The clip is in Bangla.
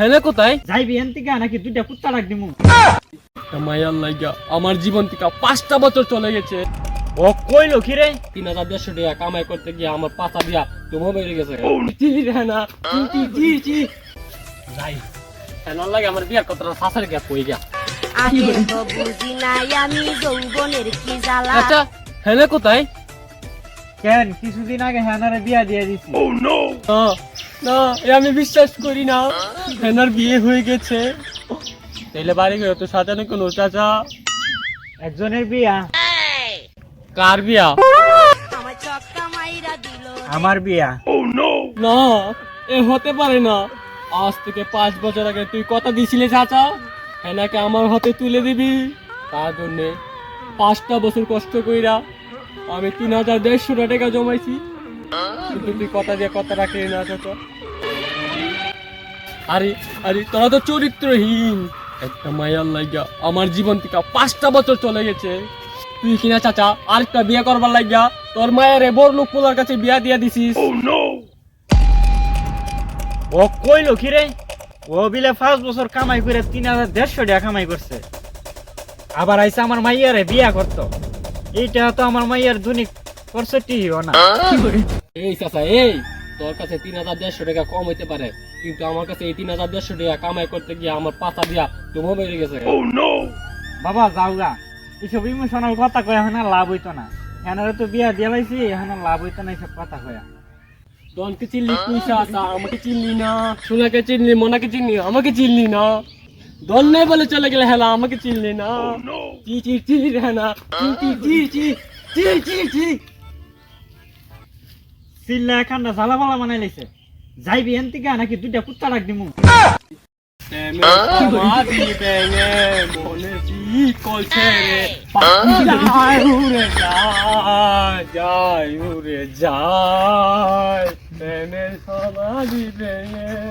হেলে কোথায়? যাইবি এন থেকে নাকি দুইটা কুত্তা ডাক দিমু। মায়ার লাগা আমার জীবন থেকে পাঁচটা বছর চলে গেছে। ও কইলো কি রে? তিন হাজার দেড়শো টাকা কামাই করতে গিয়ে আমার পাতা দিয়া তোমার বেড়ে গেছে। জি জি যাই হেনার লাগে আমার বিয়ার কথাটা শাসার গিয়া কই গিয়া? জ্বালা। আচ্ছা কোথায়? কেন কিছুদিন আগে হ্যানারে বিয়া দিয়ে দিছি। না না এ আমি বিশ্বাস করি না। হেনার বিয়ে হয়ে গেছে। তাইলে বাড়ি গেলে তো সাজানো কোনো চাচা? একজনের বিয়া? কার বিয়া? আমার বিয়া। না এ হতে পারে না। আজ থেকে পাঁচ বছর আগে তুই কথা দিছিলি চাচা হেনাকে আমার হাতে তুলে দিবি। তার জন্য পাঁচটা বছর কষ্ট কইরা আমি তিন হাজার দেড়শো টাকা জমাইছি। কিন্তু তুই কথা দিয়ে কথা রাখলি না চাচা আরে আরে তোরা তো চরিত্রহীন। একটা মায়ার লাগিয়া আমার জীবন থেকে পাঁচটা বছর চলে গেছে। তুই কিনা চাচা আরেকটা বিয়ে করবার লাগিয়া তোর মায়ের বড় লোক পোলার কাছে বিয়া দিয়া দিছিস। ও কইলো কি রে? ও বিলে পাঁচ বছর কামাই করে তিন হাজার দেড়শো টাকা কামাই করছে। আবার আইসা আমার মাইয়ারে বিয়া করতো। এইটা তো আমার মাইয়ার দুনিক করছে টিও না? এই চাচা এই তোর কাছে তিন হাজার দেড়শো টাকা কম হইতে পারে কিন্তু আমার কাছে এই তিন হাজার দেড়শো টাকা কামাই করতে গিয়ে আমার পাতা দিয়া তোমার বেড়ে গেছে। বাবা যাও গা। এইসব ইমোশনাল কথা কয়ে এখন লাভ হইতো না। হ্যানারে তো বিয়া দিয়ে লাইছি এখন লাভ হইতো না এইসব কথা কয়া। দনকে চিনলি তুই চাচা আমাকে চিনলি না। সোনাকে চিনলি মোনাকে চিনলি আমাকে চিনলি না। দল নেই বলে চলে গেলে হেলা আমাকে চিনলি না। চি চি চি হেনা। চি চি চি চি চি চি চি। চিল্লা এখানটা জ্বালাবালা বানাই লাইছে যাইবি এন থেকে নাকি দুইটা কুত্তা ডাক দিমু? যায় যায় সমাধি ভেঙে